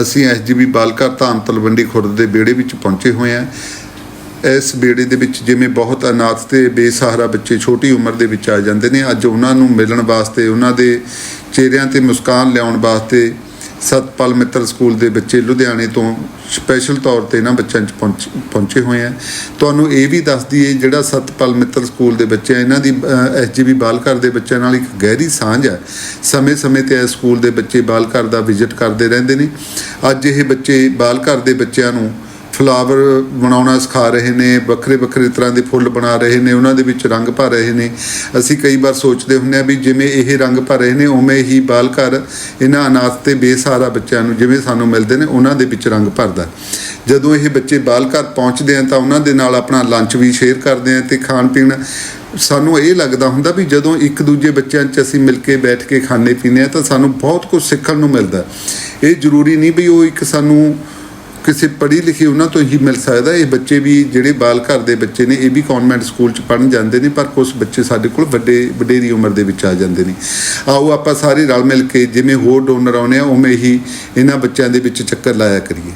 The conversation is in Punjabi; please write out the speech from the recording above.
ਅਸੀਂ ਐਸਜੀਬੀ ਬਾਲਕਾ ਧਾਮ ਤਲਵੰਡੀ ਖੁਰਦ ਦੇ ਵਿਹੜੇ ਵਿੱਚ ਪਹੁੰਚੇ ਹੋਏ ਹਾਂ। ਇਸ ਵਿਹੜੇ ਦੇ ਵਿੱਚ ਜਿਵੇਂ ਬਹੁਤ ਅਨਾਥ ਤੇ ਬੇਸਹਾਰਾ ਬੱਚੇ ਛੋਟੀ ਉਮਰ ਦੇ ਵਿੱਚ ਆ ਜਾਂਦੇ ਨੇ, ਅੱਜ ਉਹਨਾਂ ਨੂੰ ਮਿਲਣ ਵਾਸਤੇ, ਉਹਨਾਂ ਦੇ ਚਿਹਰਿਆਂ ਤੇ ਮੁਸਕਾਨ ਲਿਆਉਣ ਵਾਸਤੇ ਸਤਪਾਲ ਮਿੱਤਰ ਸਕੂਲ ਦੇ ਬੱਚੇ ਲੁਧਿਆਣੇ ਤੋਂ ਸਪੈਸ਼ਲ ਤੌਰ ਤੇ ਇਹਨਾਂ ਬੱਚਿਆਂ 'ਚ ਪਹੁੰਚ- ਪਹੁੰਚੇ ਹੋਏ ਆ। ਤੁਹਾਨੂੰ ਇਹ ਵੀ ਦੱਸ ਦਈਏ, ਜਿਹੜਾ ਸਤਪਾਲ ਮਿੱਤਰ ਸਕੂਲ ਦੇ ਬੱਚੇ ਆ, ਇਹਨਾਂ ਦੀ ਐਸਜੀਬੀ ਬਾਲਕਰ ਦੇ ਬੱਚਿਆਂ ਨਾਲ ਇੱਕ ਗਹਿਰੀ ਸਾਂਝ ਹੈ ਸਮੇਂ-ਸਮੇਂ ਤੇ ਇਸ ਸਕੂਲ ਦੇ ਬੱਚੇ ਬਾਲਕਰ ਦਾ ਵਿਜ਼ਿਟ ਕਰਦੇ ਰਹਿੰਦੇ ਨੇ। ਅੱਜ ਇਹ ਬੱਚੇ ਬਾਲਕਰ ਦੇ ਬੱਚਿਆਂ ਨੂੰ ਫਲਾਵਰ ਬਣਾਉਣਾ ਸਿਖਾ ਰਹੇ ਨੇ, ਵੱਖਰੇ ਵੱਖਰੇ ਤਰ੍ਹਾਂ ਦੇ ਫੁੱਲ ਬਣਾ ਰਹੇ ਨੇ, ਉਹਨਾਂ ਦੇ ਵਿੱਚ ਰੰਗ ਭਰ ਰਹੇ ਨੇ। ਅਸੀਂ ਕਈ ਵਾਰ ਸੋਚਦੇ ਹੁੰਦੇ ਆ ਵੀ ਜਿਵੇਂ ਇਹ ਰੰਗ ਭਰ ਰਹੇ ਨੇ, ਉਵੇਂ ਹੀ ਬਾਲ ਘਰ ਇਹਨਾਂ ਅਨਾਥ ਤੇ ਬੇਸਹਾਰਾ ਬੱਚਿਆਂ ਨੂੰ ਜਿਵੇਂ ਸਾਨੂੰ ਮਿਲਦੇ ਨੇ, ਉਹਨਾਂ ਦੇ ਵਿੱਚ ਰੰਗ ਭਰਦਾ ਜਦੋਂ ਇਹ ਬੱਚੇ ਬਾਲ ਘਰ ਪਹੁੰਚਦੇ ਆ ਤਾਂ ਉਹਨਾਂ ਦੇ ਨਾਲ ਆਪਣਾ ਲੰਚ ਵੀ ਸ਼ੇਅਰ ਕਰਦੇ ਆ ਤੇ ਖਾਣ ਪੀਣ। ਸਾਨੂੰ ਇਹ ਲੱਗਦਾ ਹੁੰਦਾ ਵੀ ਜਦੋਂ ਇੱਕ ਦੂਜੇ ਬੱਚਿਆਂ 'ਚ ਅਸੀਂ ਮਿਲ ਕੇ ਬੈਠ ਕੇ ਖਾਣੇ ਪੀਂਦੇ ਆ ਤਾਂ ਸਾਨੂੰ ਬਹੁਤ ਕੁਝ ਸਿੱਖਣ ਨੂੰ ਮਿਲਦਾ ਇਹ ਜ਼ਰੂਰੀ ਨਹੀਂ ਵੀ ਉਹ ਇੱਕ ਸਾਨੂੰ ਕਿਸੇ ਪੜ੍ਹੀ ਲਿਖੀ ਉਹਨਾਂ ਤੋਂ ਹੀ ਮਿਲ ਸਕਦਾ ਇਹ ਬੱਚੇ ਵੀ, ਜਿਹੜੇ ਬਾਲ ਘਰ ਦੇ ਬੱਚੇ ਨੇ, ਇਹ ਵੀ ਕਨਵੈਂਟ ਸਕੂਲ ਚ ਪੜ੍ਹਨ ਜਾਂਦੇ ਨੇ, ਪਰ ਕੁਝ ਬੱਚੇ ਸਾਡੇ ਕੋਲ ਵੱਡੇ, ਵਡੇਰੀ ਉਮਰ ਦੇ ਵਿੱਚ ਆ ਜਾਂਦੇ ਨੇ। ਆਓ ਆਪਾਂ ਸਾਰੇ ਰਲ ਮਿਲ ਕੇ ਜਿਵੇਂ ਹੋਰ ਡੋਨਰ ਆਉਣੇ ਆ, ਉਵੇਂ ਹੀ ਇਹਨਾਂ ਬੱਚਿਆਂ ਦੇ ਵਿੱਚ ਚੱਕਰ ਲਾਇਆ ਕਰੀਏ।